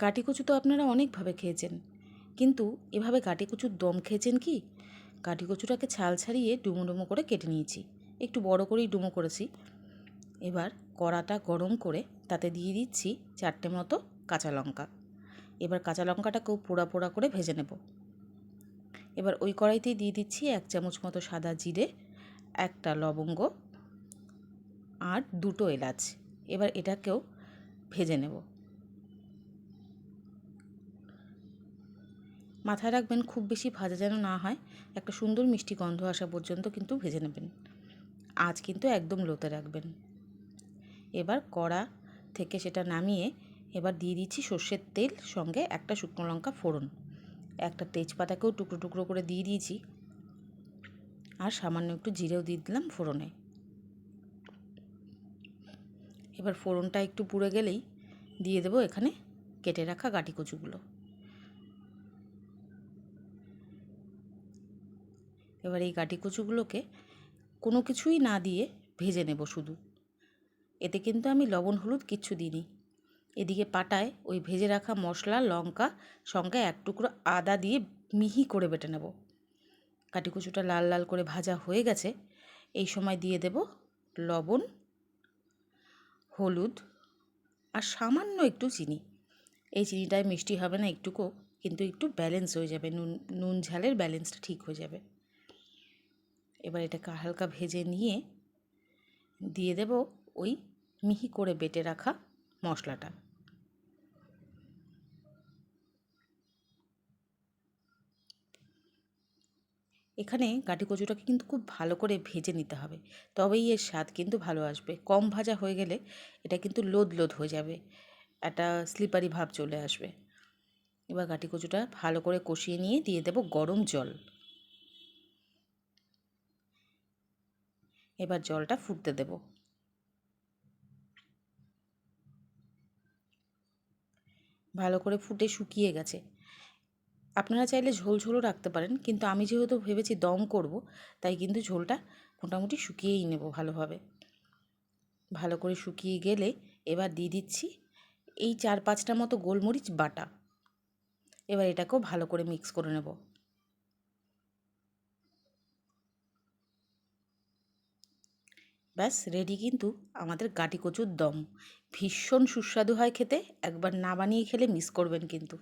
গাটি কচু তো আপনারা অনেকভাবে খেয়েছেন। কিন্তু এভাবে গাটি কচুর দম খেয়েছেন কি? গাটি কচুটাকে ছাল ছাড়িয়ে ডুমো ডুমো করে কেটে নিয়েছি। একটু বড় করেই ডুমো করেছি। এবার কড়াটা গরম করে তাতে দিয়ে দিচ্ছি চারটে মতো কাঁচা লঙ্কা। এবার কাঁচা লঙ্কাটাকেও পোড়া পোড়া করে ভেজে নেব। এবার ওই কড়াইতেই দিয়ে দিচ্ছি এক চামচ মতো সাদা জিরে, একটা লবঙ্গ আর দুটো এলাচ। এবার এটাকেও ভেজে নেব। মাথায় রাখবেন, খুব বেশি ভাজা যেন না হয়, একটা সুন্দর মিষ্টি গন্ধ আসা পর্যন্ত কিন্তু ভেজে নেবেন। আজ কিন্তু একদম লোতে রাখবেন। এবার কড়া থেকে সেটা নামিয়ে এবার দিয়ে দিচ্ছি সর্ষের তেল, সঙ্গে একটা শুকনো লঙ্কা ফোড়ন। একটা তেজপাতাকেও টুকরো টুকরো করে দিয়ে দিয়েছি। আর সামান্য একটু জিরেও দিয়ে দিলাম ফোড়নে। এবার ফোড়নটা একটু পুড়ে গেলেই দিয়ে দেবো এখানে কেটে রাখা গাটি কচুগুলো। এবার এই গাটি কচুগুলোকে কোনো কিছুই না দিয়ে ভেজে নেব শুধু। এতে কিন্তু আমি লবণ, হলুদ কিচ্ছু দিইনি। এদিকে পাটায় ওই ভেজে রাখা মশলা, লঙ্কা সঙ্গে এক টুকরো আদা দিয়ে মিহি করে বেটে নেব। কাটি কচুটা লাল লাল করে ভাজা হয়ে গেছে। এই সময় দিয়ে দেব লবণ, হলুদ আর সামান্য একটু চিনি। এই চিনিটায় মিষ্টি হবে না একটুকু, কিন্তু একটু ব্যালেন্স হয়ে যাবে। নুন নুন ঝালের ব্যালেন্সটা ঠিক হয়ে যাবে। এবার এটাকে হালকা ভেজে নিয়ে দিয়ে দেব ওই মিহি করে বেটে রাখা মশলাটা। এখানে গাটি কচুটাকে কিন্তু খুব ভালো করে ভেজে নিতে হবে, তবেই এর স্বাদ কিন্তু ভালো আসবে। কম ভাজা হয়ে গেলে এটা কিন্তু লোদ লোদ হয়ে যাবে, একটা স্লিপারি ভাব চলে আসবে। এবার গাটি কচুটা ভালো করে কষিয়ে নিয়ে দিয়ে দেব গরম জল। এবার জলটা ফুটতে দেব। ভালো করে ফুটে শুকিয়ে গেছে। আপনারা চাইলে ঝোল ঝোলও রাখতে পারেন, কিন্তু আমি যেহেতু ভেবেছি দম করব, তাই কিন্তু ঝোলটা মোটামুটি শুকিয়েই নেব ভালোভাবে। ভালো করে শুকিয়ে গেলে এবার দিয়ে দিচ্ছি এই চার পাঁচটা মতো গোলমরিচ বাটা। এবার এটাকেও ভালো করে মিক্স করে নেব। ব্যাস রেডি কিন্তু আমাদের গাটি কচুর দম। ভীষণ সুস্বাদু হয় খেতে, একবার না বানিয়ে খেলে মিস করবেন কিন্তু।